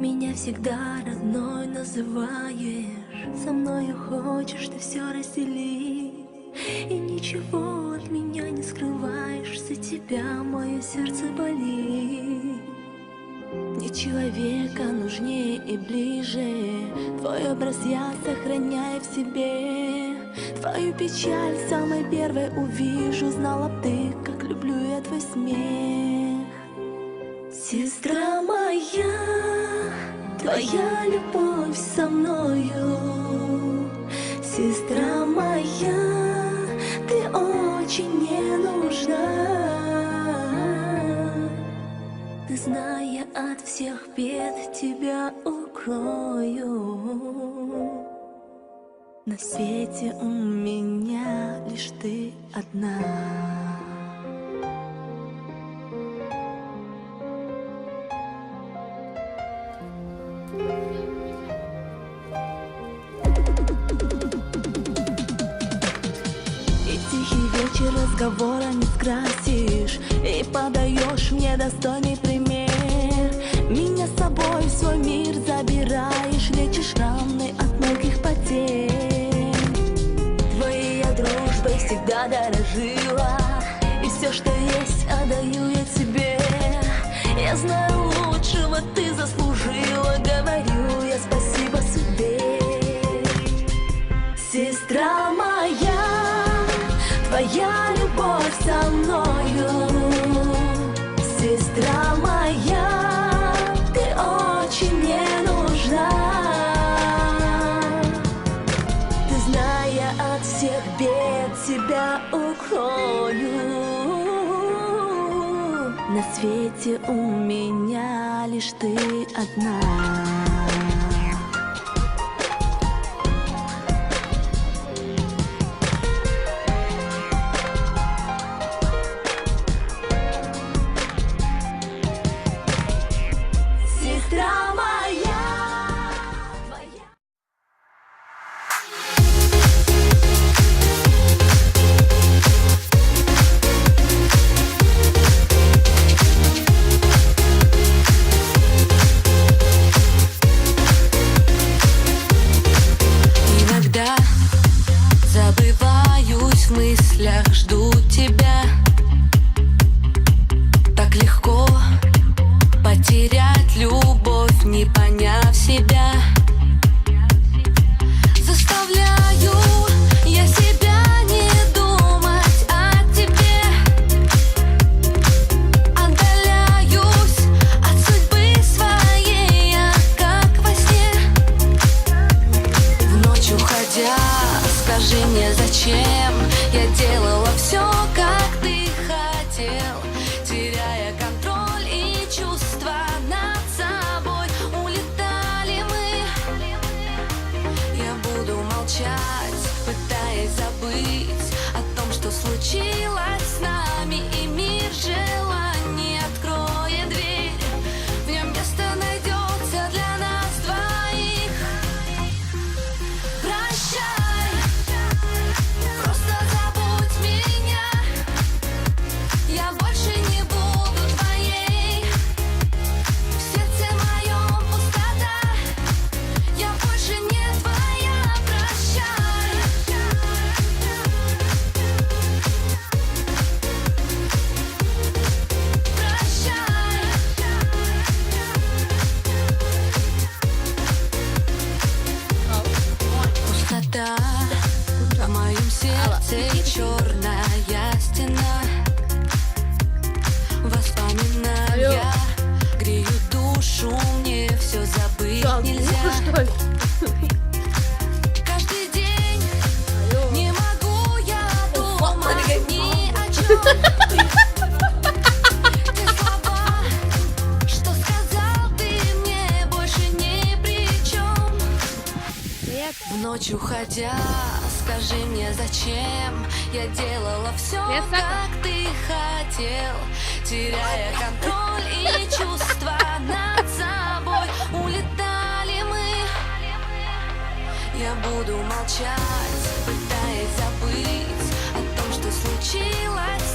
меня всегда родной называешь. Со мною хочешь ты все разделить. И ничего от меня не скрываешь. За тебя мое сердце болит. Мне человека нужнее и ближе. Твой образ я сохраняю в себе. Твою печаль самой первой увижу. Знала б ты, как люблю я твой смех. Сестра твоя любовь со мною. Сестра моя, ты очень мне нужна. Ты, зная от всех бед, тебя укрою. На свете у меня лишь ты одна скрасишь И подаешь мне достойный пример. Меня с собой в свой мир забираешь Лечишь раны от многих потерь. Твоей я всегда дорожила И все, что есть, отдаю я тебе. Я знаю лучшего ты заслужила Говорю я спасибо судьбе. Сестра укрою На свете у меня лишь ты одна не поняв себя ночь уходя Скажи мне, зачем я делала все, как ты хотел Теряя контроль и чувства над собой. Улетали мы. Я буду молчать, пытаясь забыть О том, что случилось.